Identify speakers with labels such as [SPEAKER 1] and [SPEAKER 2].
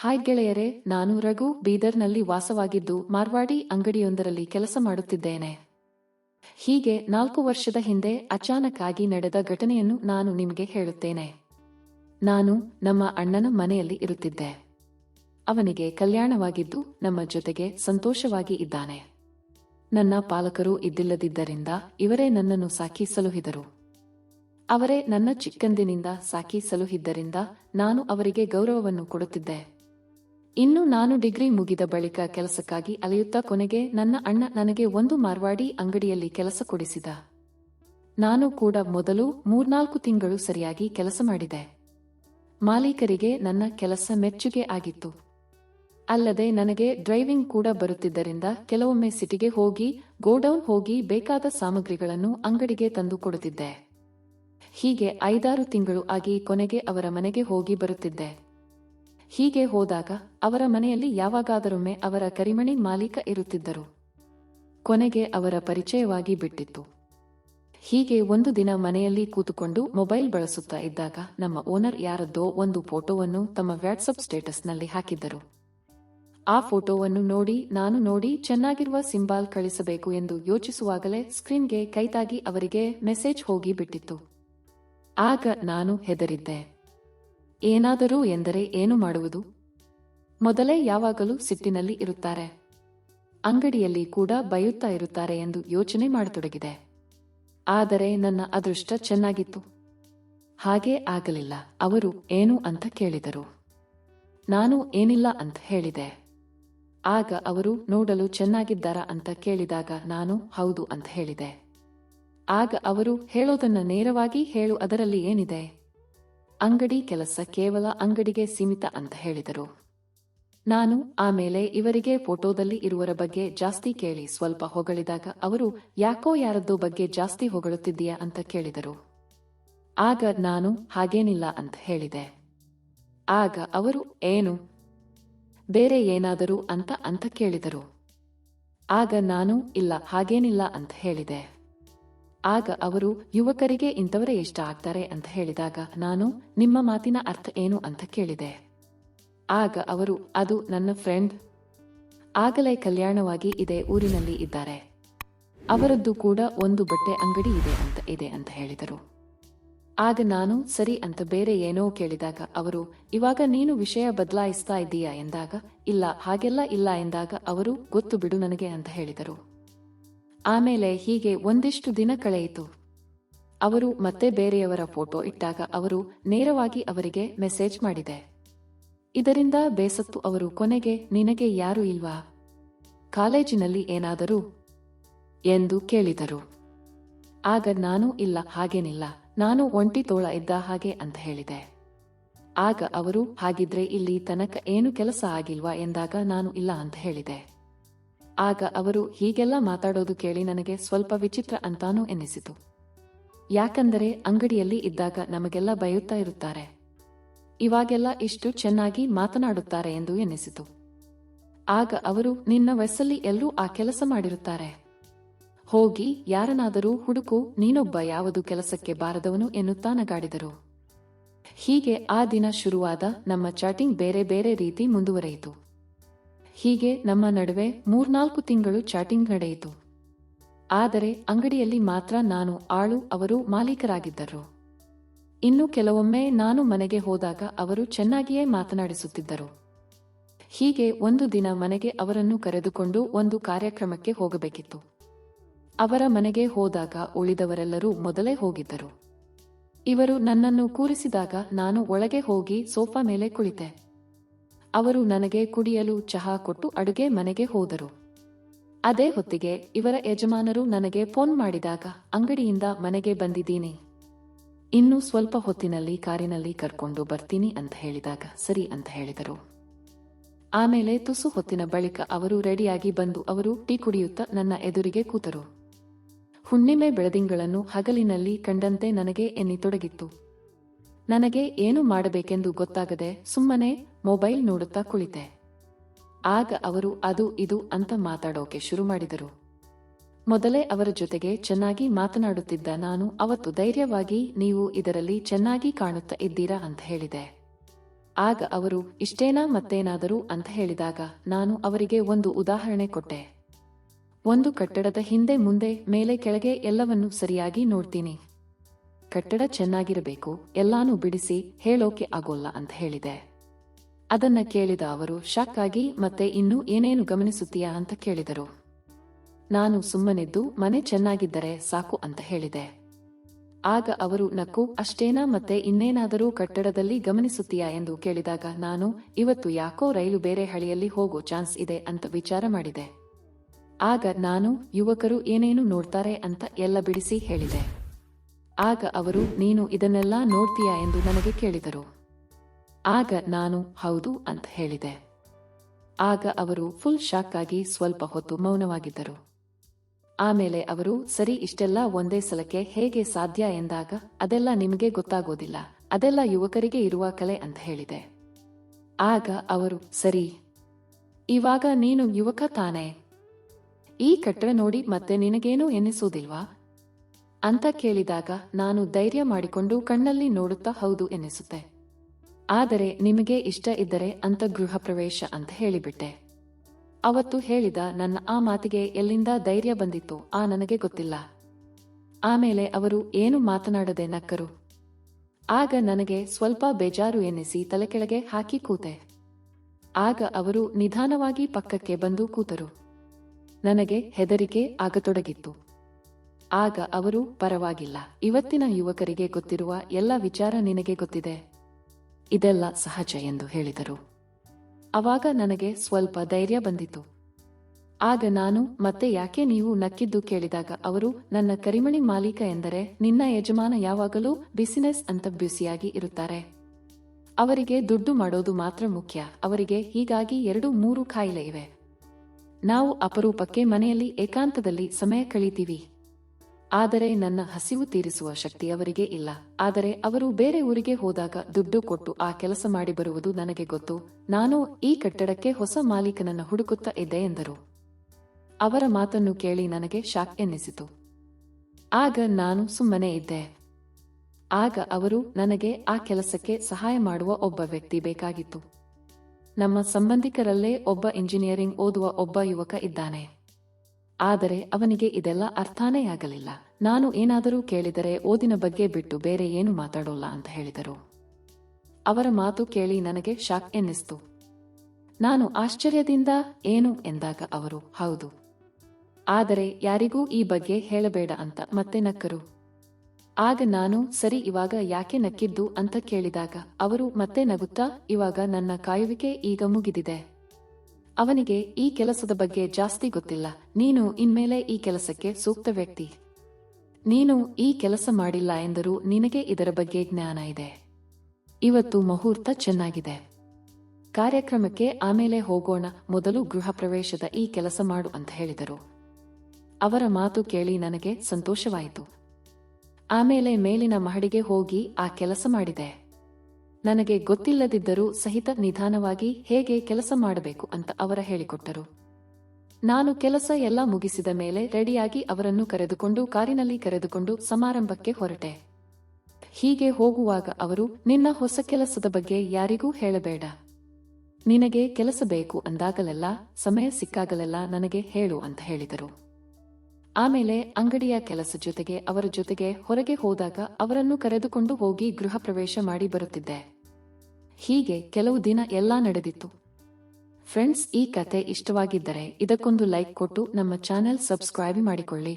[SPEAKER 1] Hi ಗೆಳೆಯರೇ, ನಾನು ರಘು, ಬೀದರ್ನಲ್ಲಿ ವಾಸವಾಗಿದ್ದು ಮಾರ್ವಾಡಿ ಅಂಗಡಿಯೊಂದರಲ್ಲಿ ಕೆಲಸ ಮಾಡುತ್ತಿದ್ದೇನೆ. ಹೀಗೆ ನಾಲ್ಕು ವರ್ಷದ ಹಿಂದೆ ಅಚಾನಕ್ ನಡೆದ ಘಟನೆಯನ್ನು ನಾನು ನಿಮಗೆ ಹೇಳುತ್ತೇನೆ. ನಾನು ನಮ್ಮ ಅಣ್ಣನ ಮನೆಯಲ್ಲಿ ಇರುತ್ತಿದ್ದೆ. ಅವನಿಗೆ ಕಲ್ಯಾಣವಾಗಿದ್ದು ನಮ್ಮ ಜೊತೆಗೆ ಸಂತೋಷವಾಗಿ ಇದ್ದಾನೆ. ನನ್ನ ಪಾಲಕರು ಇದ್ದಿಲ್ಲದಿದ್ದರಿಂದ ಇವರೇ ನನ್ನನ್ನು ಸಾಕಿ ಸಲುಹಿದರು. ಅವರೇ ನನ್ನ ಚಿಕ್ಕಂದಿನಿಂದ ಸಾಕಿ ಸಲುಹಿದ್ದರಿಂದ ನಾನು ಅವರಿಗೆ ಗೌರವವನ್ನು ಕೊಡುತ್ತಿದ್ದೆ. ಇನ್ನು ನಾನು ಡಿಗ್ರಿ ಮುಗಿದ ಬಳಿಕ ಕೆಲಸಕ್ಕಾಗಿ ಅಲೆಯುತ್ತಾ ಕೊನೆಗೆ ನನ್ನ ಅಣ್ಣ ನನಗೆ ಒಂದು ಮಾರ್ವಾಡಿ ಅಂಗಡಿಯಲ್ಲಿ ಕೆಲಸ ಕೊಡಿಸಿದ. ನಾನು ಕೂಡ ಮೊದಲು ಮೂರ್ನಾಲ್ಕು ತಿಂಗಳು ಸರಿಯಾಗಿ ಕೆಲಸ ಮಾಡಿದೆ. ಮಾಲೀಕರಿಗೆ ನನ್ನ ಕೆಲಸ ಮೆಚ್ಚುಗೆ ಆಗಿತ್ತು. ಅಲ್ಲದೆ ನನಗೆ ಡ್ರೈವಿಂಗ್ ಕೂಡ ಬರುತ್ತಿದ್ದರಿಂದ ಕೆಲವೊಮ್ಮೆ ಸಿಟಿಗೆ ಹೋಗಿ, ಗೋಡೌನ್ ಹೋಗಿ ಬೇಕಾದ ಸಾಮಗ್ರಿಗಳನ್ನು ಅಂಗಡಿಗೆ ತಂದು ಕೊಡುತ್ತಿದ್ದೆ. ಹೀಗೆ ಐದಾರು ತಿಂಗಳು ಆಗಿ ಕೊನೆಗೆ ಅವರ ಮನೆಗೆ ಹೋಗಿ ಬರುತ್ತಿದ್ದೆ. ಹೀಗೆ ಹೋದಾಗ ಅವರ ಮನೆಯಲ್ಲಿ ಯಾವಾಗಾದರೊಮ್ಮೆ ಅವರ ಕರಿಮಣಿ ಮಾಲೀಕ ಇರುತ್ತಿದ್ದರು. ಕೊನೆಗೆ ಅವರ ಪರಿಚಯವಾಗಿ ಬಿಟ್ಟಿತ್ತು. ಹೀಗೆ ಒಂದು ದಿನ ಮನೆಯಲ್ಲಿ ಕೂತುಕೊಂಡು ಮೊಬೈಲ್ ಬಳಸುತ್ತಾ ಇದ್ದಾಗ ನಮ್ಮ ಓನರ್ ಯಾರದ್ದೋ ಒಂದು ಫೋಟೋವನ್ನು ತಮ್ಮ ವ್ಯಾಟ್ಸಪ್ ಸ್ಟೇಟಸ್ನಲ್ಲಿ ಹಾಕಿದ್ದರು. ಆ ಫೋಟೋವನ್ನು ನೋಡಿ ನಾನು ನೋಡಿ ಚೆನ್ನಾಗಿರುವ ಸಿಂಬಾಲ್ ಕಳಿಸಬೇಕು ಎಂದು ಯೋಚಿಸುವಾಗಲೇ ಸ್ಕ್ರೀನ್ಗೆ ಕೈತಾಗಿ ಅವರಿಗೆ ಮೆಸೇಜ್ ಹೋಗಿ ಬಿಟ್ಟಿತ್ತು. ಆಗ ನಾನು ಹೆದರಿದ್ದೆ. ಏನಾದರೂ ಎಂದರೆ ಏನು ಮಾಡುವುದು? ಮೊದಲೇ ಯಾವಾಗಲೂ ಸಿಟ್ಟಿನಲ್ಲಿ ಇರುತ್ತಾರೆ. ಅಂಗಡಿಯಲ್ಲಿ ಕೂಡ ಬಯುತ್ತಾ ಇರುತ್ತಾರೆ ಎಂದು ಯೋಚನೆ ಮಾಡತೊಡಗಿದೆ. ಆದರೆ ನನ್ನ ಅದೃಷ್ಟ ಚೆನ್ನಾಗಿತ್ತು. ಹಾಗೇ ಆಗಲಿಲ್ಲ. ಅವರು ಏನು ಅಂತ ಕೇಳಿದರು. ನಾನು ಏನಿಲ್ಲ ಅಂತ ಹೇಳಿದೆ. ಆಗ ಅವರು ನೋಡಲು ಚೆನ್ನಾಗಿದ್ದಾರಾ ಅಂತ ಕೇಳಿದಾಗ ನಾನು ಹೌದು ಅಂತ ಹೇಳಿದೆ. ಆಗ ಅವರು ಹೇಳೋದನ್ನ ನೇರವಾಗಿ ಹೇಳು, ಅದರಲ್ಲಿ ಏನಿದೆ? ಅಂಗಡಿ ಕೆಲಸ ಕೇವಲ ಅಂಗಡಿಗೆ ಸೀಮಿತ ಅಂತ ಹೇಳಿದರು. ನಾನು ಆಮೇಲೆ ಇವರಿಗೆ ಫೋಟೋದಲ್ಲಿ ಇರುವರ ಬಗ್ಗೆ ಜಾಸ್ತಿ ಕೇಳಿ ಸ್ವಲ್ಪ ಹೊಗಳಿದಾಗ ಅವರು, ಯಾಕೋ ಯಾರದ್ದು ಬಗ್ಗೆ ಜಾಸ್ತಿ ಹೊಗಳುತ್ತಿದ್ದೀಯಾ? ಅಂತ ಕೇಳಿದರು. ಆಗ ನಾನು, ಹಾಗೇನಿಲ್ಲ ಅಂತ ಹೇಳಿದೆ. ಆಗ ಅವರು, ಏನು? ಬೇರೆ ಏನಾದರೂ ಅಂತ? ಅಂತ ಕೇಳಿದರು. ಆಗ ನಾನು, ಇಲ್ಲ, ಹಾಗೇನಿಲ್ಲ ಅಂತ ಹೇಳಿದೆ. ಆಗ ಅವರು, ಯುವಕರಿಗೆ ಇಂಥವರೇ ಇಷ್ಟ ಆಗ್ತಾರೆ ಅಂತ ಹೇಳಿದಾಗ, ನಾನು ನಿಮ್ಮ ಮಾತಿನ ಅರ್ಥ ಏನು ಅಂತ ಕೇಳಿದೆ. ಆಗ ಅವರು, ಅದು ನನ್ನ ಫ್ರೆಂಡ್. ಆಗಲೇ ಕಲ್ಯಾಣವಾಗಿ ಇದೇ ಊರಿನಲ್ಲಿ ಇದ್ದಾರೆ. ಅವರದ್ದು ಕೂಡ ಒಂದು ಬಟ್ಟೆ ಅಂಗಡಿ ಇದೆ ಅಂತ ಇದೆ ಅಂತ ಹೇಳಿದರು. ಆಗ ನಾನು, ಸರಿ ಅಂತ ಬೇರೆ ಏನೋ ಕೇಳಿದಾಗ ಅವರು, ಇವಾಗ ನೀನು ವಿಷಯ ಬದಲಾಯಿಸ್ತಾ ಇದ್ದೀಯಾ? ಎಂದಾಗ, ಇಲ್ಲ, ಹಾಗೆಲ್ಲ ಇಲ್ಲ ಎಂದಾಗ ಅವರು, ಗೊತ್ತು ಬಿಡು ನನಗೆ ಅಂತ ಹೇಳಿದರು. ಆಮೇಲೆ ಹೀಗೆ ಒಂದಿಷ್ಟು ದಿನ ಕಳೆಯಿತು ಅವರು ಮತ್ತೆ ಬೇರೆಯವರ ಫೋಟೋ ಇಟ್ಟಾಗ ಅವರು ನೇರವಾಗಿ ಅವರಿಗೆ ಮೆಸೇಜ್ ಮಾಡಿದೆ. ಇದರಿಂದ ಬೇಸತ್ತು ಅವರು ಕೊನೆಗೆ, ನಿನಗೆ ಯಾರು ಇಲ್ವಾ? ಕಾಲೇಜಿನಲ್ಲಿ ಏನಾದರೂ? ಎಂದು ಕೇಳಿದರು. ಆಗ ನಾನು ಇಲ್ಲ, ಹಾಗೇನಿಲ್ಲ. ನಾನು ಒಂಟಿ ತೋಳ ಇದ್ದ ಹಾಗೆ ಅಂತ ಹೇಳಿದೆ. ಆಗ ಅವರು, ಹಾಗಿದ್ರೆ ಇಲ್ಲಿ ತನಕ ಏನು ಕೆಲಸ ಆಗಿಲ್ವಾ? ಎಂದಾಗ ನಾನು ಇಲ್ಲ ಅಂತ ಹೇಳಿದೆ. ಆಗ ಅವರು ಹೀಗೆಲ್ಲ ಮಾತಾಡೋದು ಕೇಳಿ ನನಗೆ ಸ್ವಲ್ಪ ವಿಚಿತ್ರ ಅಂತಾನೂ ಎನ್ನಿಸಿತು ಯಾಕಂದರೆ ಅಂಗಡಿಯಲ್ಲಿ ಇದ್ದಾಗ ನಮಗೆಲ್ಲ ಬೈಯುತ್ತಾ ಇರುತ್ತಾರೆ. ಇವಾಗೆಲ್ಲ ಇಷ್ಟು ಚೆನ್ನಾಗಿ ಮಾತನಾಡುತ್ತಾರೆ ಎಂದು ಎನ್ನಿಸಿತು ಆಗ ಅವರು, ನಿನ್ನ ವಯಸ್ಸಲ್ಲಿ ಎಲ್ಲರೂ ಆ ಕೆಲಸ ಮಾಡಿರುತ್ತಾರೆ. ಹೋಗಿ ಯಾರನಾದರೂ ಹುಡುಕು, ನೀನೊಬ್ಬ ಯಾವುದು ಕೆಲಸಕ್ಕೆ ಬಾರದವನು ಎನ್ನುತ್ತಾ ನಗಾಡಿದರು. ಹೀಗೆ ಆ ದಿನ ಶುರುವಾದ ನಮ್ಮ ಚಾಟಿಂಗ್ ಬೇರೆ ಬೇರೆ ರೀತಿ ಮುಂದುವರೆಯಿತು. ಹೀಗೆ ನಮ್ಮ ನಡುವೆ ಮೂರ್ನಾಲ್ಕು ತಿಂಗಳು ಚಾಟಿಂಗ್ ನಡೆಯಿತು. ಆದರೆ ಅಂಗಡಿಯಲ್ಲಿ ಮಾತ್ರ ನಾನು, ಆಳು, ಅವರು ಮಾಲೀಕರಾಗಿದ್ದರು. ಇನ್ನು ಕೆಲವೊಮ್ಮೆ ನಾನು ಮನೆಗೆ ಹೋದಾಗ ಅವರು ಚೆನ್ನಾಗಿಯೇ ಮಾತನಾಡಿಸುತ್ತಿದ್ದರು. ಹೀಗೆ ಒಂದು ದಿನ ಮನೆಗೆ ಅವರನ್ನು ಕರೆದುಕೊಂಡು ಒಂದು ಕಾರ್ಯಕ್ರಮಕ್ಕೆ ಹೋಗಬೇಕಿತ್ತು. ಅವರ ಮನೆಗೆ ಹೋದಾಗ ಉಳಿದವರೆಲ್ಲರೂ ಮೊದಲೇ ಹೋಗಿದ್ದರು. ಇವರು ನನ್ನನ್ನು ಕೂರಿಸಿದಾಗ ನಾನು ಒಳಗೆ ಹೋಗಿ ಸೋಫಾ ಮೇಲೆ ಕುಳಿತೆ. ಅವರು ನನಗೆ ಕುಡಿಯಲು ಚಹಾ ಕೊಟ್ಟು ಅಡುಗೆ ಮನೆಗೆ ಹೋದರು. ಅದೇ ಹೊತ್ತಿಗೆ ಇವರ ಯಜಮಾನರು ನನಗೆ ಫೋನ್ ಮಾಡಿದಾಗ, ಅಂಗಡಿಯಿಂದ ಮನೆಗೆ ಬಂದಿದ್ದೀನಿ. ಇನ್ನು ಸ್ವಲ್ಪ ಹೊತ್ತಿನಲ್ಲಿ ಕಾರಿನಲ್ಲಿ ಕರ್ಕೊಂಡು ಬರ್ತೀನಿ ಅಂತ ಹೇಳಿದಾಗ, ಸರಿ ಅಂತ ಹೇಳಿದರು. ಆಮೇಲೆ ತುಸು ಹೊತ್ತಿನ ಬಳಿಕ ಅವರು ರೆಡಿಯಾಗಿ ಬಂದು ಅವರು ಟೀ ಕುಡಿಯುತ್ತಾ ನನ್ನ ಎದುರಿಗೆ ಕೂತರು. ಹುಣ್ಣಿಮೆ ಬೆಳದಿಂಗಳನ್ನು ಹಗಲಿನಲ್ಲಿ ಕಂಡಂತೆ ನನಗೆ ಎನ್ನಿತೊಡಗಿತ್ತು. ನನಗೆ ಏನು ಮಾಡಬೇಕೆಂದು ಗೊತ್ತಾಗದೆ ಸುಮ್ಮನೆ ಮೊಬೈಲ್ ನೋಡುತ್ತಾ ಕುಳಿತೆ. ಆಗ ಅವರು, ಅದು, ಇದು ಅಂತ ಮಾತಾಡೋಕೆ ಶುರು ಮಾಡಿದರು. ಮೊದಲೇ ಅವರ ಜೊತೆಗೆ ಚೆನ್ನಾಗಿ ಮಾತನಾಡುತ್ತಿದ್ದ ನಾನು, ಅವತ್ತು ಧೈರ್ಯವಾಗಿ ನೀವು ಇದರಲ್ಲಿ ಚೆನ್ನಾಗಿ ಕಾಣುತ್ತಾ ಇದ್ದೀರಾ ಅಂತ ಹೇಳಿದೆ. ಆಗ ಅವರು, ಇಷ್ಟೇನಾ ಮತ್ತೇನಾದರೂ ಅಂತ ಹೇಳಿದಾಗ ನಾನು ಅವರಿಗೆ ಒಂದು ಉದಾಹರಣೆ ಕೊಟ್ಟೆ. ಒಂದು ಕಟ್ಟಡದ ಹಿಂದೆ ಮುಂದೆ, ಮೇಲೆ ಕೆಳಗೆ ಎಲ್ಲವನ್ನೂ ಸರಿಯಾಗಿ ನೋಡ್ತೀನಿ. ಕಟ್ಟಡ ಚೆನ್ನಾಗಿರಬೇಕು, ಎಲ್ಲಾನು ಬಿಡಿಸಿ ಹೇಳೋಕೆ ಆಗೋಲ್ಲ ಅಂತ ಹೇಳಿದೆ. ಅದನ್ನ ಕೇಳಿದ ಅವರು, ಶಾಕ್ ಆಗಿ, ಮತ್ತೆ ಇನ್ನೂ ಏನೇನು ಗಮನಿಸುತ್ತೀಯಾ? ಅಂತ ಕೇಳಿದರು. ನಾನು ಸುಮ್ಮನಿದ್ದು, ಮನೆ ಚೆನ್ನಾಗಿದ್ದರೆ ಸಾಕು ಅಂತ ಹೇಳಿದೆ. ಆಗ ಅವರು, ನಕ್ಕು, ಅಷ್ಟೇನಾ, ಮತ್ತೆ ಇನ್ನೇನಾದರೂ ಕಟ್ಟಡದಲ್ಲಿ ಗಮನಿಸುತ್ತೀಯಾ? ಎಂದು ಕೇಳಿದಾಗ, ನಾನು ಇವತ್ತು ಯಾಕೋ ರೈಲು ಬೇರೆ ಹಳಿಯಲ್ಲಿ ಹೋಗೋ ಚಾನ್ಸ್ ಇದೆ ಅಂತ ವಿಚಾರ ಮಾಡಿದೆ. ಆಗ, ನಾನು ಯುವಕರು ಏನೇನು ನೋಡ್ತಾರೆ ಅಂತ ಎಲ್ಲ ಬಿಡಿಸಿ ಹೇಳಿದೆ. ಆಗ ಅವರು, ನೀನು ಇದನ್ನೆಲ್ಲ ನೋಡ್ತೀಯಾ? ಎಂದು ನನಗೆ ಕೇಳಿದರು. ಆಗ ನಾನು, ಹೌದು ಅಂತ ಹೇಳಿದೆ. ಆಗ ಅವರು ಫುಲ್ ಶಾಕ್ ಆಗಿ ಸ್ವಲ್ಪ ಹೊತ್ತು ಮೌನವಾಗಿದ್ದರು. ಆಮೇಲೆ ಅವರು, ಸರಿ, ಇಷ್ಟೆಲ್ಲ ಒಂದೇ ಸಲಕ್ಕೆ ಹೇಗೆ ಸಾಧ್ಯ ಎಂದಾಗ ಅದೆಲ್ಲ ನಿಮಗೆ ಗೊತ್ತಾಗೋದಿಲ್ಲ. ಅದೆಲ್ಲ ಯುವಕರಿಗೆ ಇರುವ ಕಲೆ ಅಂತ ಹೇಳಿದೆ. ಆಗ ಅವರು, ಸರಿ, ಇವಾಗ ನೀನು ಯುವಕ ತಾನೇ. ಈ ಕಟ್ಟಡ ನೋಡಿ ಮತ್ತೆ ನಿನಗೇನೂ ಎನ್ನಿಸುವುದಿಲ್ವಾ ಅಂತ ಕೇಳಿದಾಗ ನಾನು ಧೈರ್ಯ ಮಾಡಿಕೊಂಡು ಕಣ್ಣಲ್ಲಿ ನೋಡುತ್ತಾ ಹೌದು ಎನಿಸುತ್ತೆ ಆದರೆ ನಿಮಗೆ ಇಷ್ಟ ಇದ್ದರೆ ಅಂತ ಗೃಹ ಪ್ರವೇಶ ಅಂತ ಹೇಳಿಬಿಟ್ಟೆ. ಅವತ್ತು ಹೇಳಿದ ನನ್ನ ಆ ಮಾತಿಗೆ ಎಲ್ಲಿಂದ ಧೈರ್ಯ ಬಂದಿತ್ತು ಆ ನನಗೆ ಗೊತ್ತಿಲ್ಲ. ಆಮೇಲೆ ಅವರು ಏನು ಮಾತನಾಡದೆ ನಕ್ಕರು. ಆಗ ನನಗೆ ಸ್ವಲ್ಪ ಬೇಜಾರು ಎನ್ನಿಸಿ ತಲೆಕೆಳಗೆ ಹಾಕಿ ಕೂತೆ. ಆಗ ಅವರು ನಿಧಾನವಾಗಿ ಪಕ್ಕಕ್ಕೆ ಬಂದು ಕೂತರು. ನನಗೆ ಹೆದರಿಕೆ ಆಗತೊಡಗಿತ್ತು. ಆಗ ಅವರು, ಪರವಾಗಿಲ್ಲ. ಇವತ್ತಿನ ಯುವಕರಿಗೆ ಗೊತ್ತಿರುವ ಎಲ್ಲ ವಿಚಾರ ನಿನಗೆ ಗೊತ್ತಿದೆ. ಇದೆಲ್ಲ ಸಹಜ ಎಂದು ಹೇಳಿದರು. ಅವಾಗ ನನಗೆ ಸ್ವಲ್ಪ ಧೈರ್ಯ ಬಂದಿತು. ಆಗ ನಾನು, ಮತ್ತೆ ಯಾಕೆ ನೀವು ನಕ್ಕಿದ್ದು? ಕೇಳಿದಾಗ ಅವರು, ನನ್ನ ಕರಿಮಣಿ ಮಾಲೀಕ ಎಂದರೆ ನಿನ್ನ ಯಜಮಾನ ಯಾವಾಗಲೂ ಬಿಸಿನೆಸ್ ಅಂತ ಬ್ಯುಸಿಯಾಗಿ ಇರುತ್ತಾರೆ. ಅವರಿಗೆ ದುಡ್ಡು ಮಾಡೋದು ಮಾತ್ರ ಮುಖ್ಯ. ಅವರಿಗೆ ಹೀಗಾಗಿ ಎರಡು ಮೂರು ಕಾಯಿಲೆ ಇವೆ. ನಾವು ಅಪರೂಪಕ್ಕೆ ಮನೆಯಲ್ಲಿ ಏಕಾಂತದಲ್ಲಿ ಸಮಯ ಕಳೀತೀವಿ. ಆದರೆ ನನ್ನ ಹಸಿವು ತೀರಿಸುವ ಶಕ್ತಿ ಅವರಿಗೆ ಇಲ್ಲ. ಆದರೆ ಅವರು ಬೇರೆ ಊರಿಗೆ ಹೋದಾಗ ದುಡ್ಡು ಕೊಟ್ಟು ಆ ಕೆಲಸ ಮಾಡಿ ಬರುವುದು ನನಗೆ ಗೊತ್ತು. ನಾನು ಈ ಕಟ್ಟಡಕ್ಕೆ ಹೊಸ ಮಾಲೀಕನನ್ನು ಹುಡುಕುತ್ತಾ ಇದ್ದೆ ಎಂದರು. ಅವರ ಮಾತನ್ನು ಕೇಳಿ ನನಗೆ ಶಾಕ್ ಎನ್ನಿಸಿತು. ಆಗ ನಾನು ಸುಮ್ಮನೆ ಇದ್ದೆ. ಆಗ ಅವರು ನನಗೆ ಆ ಕೆಲಸಕ್ಕೆ ಸಹಾಯ ಮಾಡುವ ಒಬ್ಬ ವ್ಯಕ್ತಿ ಬೇಕಾಗಿತ್ತು. ನಮ್ಮ ಸಂಬಂಧಿಕರಲ್ಲೇ ಒಬ್ಬ ಇಂಜಿನಿಯರಿಂಗ್ ಓದುವ ಒಬ್ಬ ಯುವಕ ಇದ್ದಾನೆ. ಆದರೆ ಅವನಿಗೆ ಇದೆಲ್ಲ ಅರ್ಥಾನೇ ಆಗಲಿಲ್ಲ. ನಾನು ಏನಾದರೂ ಕೇಳಿದರೆ ಓದಿನ ಬಗ್ಗೆ ಬಿಟ್ಟು ಬೇರೆ ಏನು ಮಾತಾಡೋಲ್ಲ ಅಂತ ಹೇಳಿದರು. ಅವರ ಮಾತು ಕೇಳಿ ನನಗೆ ಶಾಕ್ ಎನ್ನಿಸ್ತು. ನಾನು ಆಶ್ಚರ್ಯದಿಂದ ಏನು ಎಂದಾಗ ಅವರು, ಹೌದು. ಆದರೆ ಯಾರಿಗೂ ಈ ಬಗ್ಗೆ ಹೇಳಬೇಡ ಅಂತ ಮತ್ತೆ ನಕ್ಕರು. ಆಗ ನಾನು, ಸರಿ ಇವಾಗ ಯಾಕೆ ನಕ್ಕಿದ್ದು ಅಂತ ಕೇಳಿದಾಗ ಅವರು ಮತ್ತೆ ನಗುತ್ತಾ, ಇವಾಗ ನನ್ನ ಕಾಯುವಿಕೆ ಈಗ ಮುಗಿದಿದೆ. ಅವನಿಗೆ ಈ ಕೆಲಸದ ಬಗ್ಗೆ ಜಾಸ್ತಿ ಗೊತ್ತಿಲ್ಲ. ನೀನು ಇನ್ಮೇಲೆ ಈ ಕೆಲಸಕ್ಕೆ ಸೂಕ್ತ ವ್ಯಕ್ತಿ. ನೀನು ಈ ಕೆಲಸ ಮಾಡಿಲ್ಲ ಎಂದರೂ ನಿನಗೆ ಇದರ ಬಗ್ಗೆ ಜ್ಞಾನ ಇದೆ. ಇವತ್ತು ಮುಹೂರ್ತ ಚೆನ್ನಾಗಿದೆ. ಕಾರ್ಯಕ್ರಮಕ್ಕೆ ಆಮೇಲೆ ಹೋಗೋಣ, ಮೊದಲು ಗೃಹ ಪ್ರವೇಶದ ಈ ಕೆಲಸ ಮಾಡು ಅಂತ ಹೇಳಿದರು. ಅವರ ಮಾತು ಕೇಳಿ ನನಗೆ ಸಂತೋಷವಾಯಿತು. ಆಮೇಲೆ ಮೇಲಿನ ಮಹಡಿಗೆ ಹೋಗಿ ಆ ಕೆಲಸ ಮಾಡಿದೆ. ನನಗೆ ಗೊತ್ತಿಲ್ಲದಿದ್ದರೂ ಸಹಿತ ನಿಧಾನವಾಗಿ ಹೇಗೆ ಕೆಲಸ ಮಾಡಬೇಕು ಅಂತ ಅವರ ಹೇಳಿಕೊಟ್ಟರು. ನಾನು ಕೆಲಸ ಎಲ್ಲ ಮುಗಿಸಿದ ಮೇಲೆ ರೆಡಿಯಾಗಿ ಅವರನ್ನು ಕರೆದುಕೊಂಡು ಕಾರಿನಲ್ಲಿ ಕರೆದುಕೊಂಡು ಸಮಾರಂಭಕ್ಕೆ ಹೊರಟೆ. ಹೀಗೆ ಹೋಗುವಾಗ ಅವರು, ನಿನ್ನ ಹೊಸ ಕೆಲಸದ ಬಗ್ಗೆ ಯಾರಿಗೂ ಹೇಳಬೇಡ. ನಿನಗೆ ಕೆಲಸ ಬೇಕು ಅಂದಾಗಲೆಲ್ಲ, ಸಮಯ ಸಿಕ್ಕಾಗಲೆಲ್ಲ ನನಗೆ ಹೇಳು ಅಂತ ಹೇಳಿದರು. ಆಮೇಲೆ ಅಂಗಡಿಯ ಕೆಲಸ ಜೊತೆಗೆ ಅವರ ಜೊತೆಗೆ ಹೊರಗೆ ಹೋದಾಗ ಅವರನ್ನು ಕರೆದುಕೊಂಡು ಹೋಗಿ ಗೃಹ ಪ್ರವೇಶ ಮಾಡಿ ಬರುತ್ತಿದ್ದೆ. ಹೀಗೆ ಕೆಲವು ದಿನ ಎಲ್ಲಾ ನಡೆದಿತ್ತು. ಫ್ರೆಂಡ್ಸ್ ಈ ಕತೆ ಇಷ್ಟವಾಗಿದ್ದರೆ ಇದಕ್ಕೊಂದು ಲೈಕ್ ಕೊಟ್ಟು ನಮ್ಮ ಚಾನೆಲ್ ಸಬ್ಸ್ಕ್ರೈಬ್ ಮಾಡಿಕೊಳ್ಳಿ.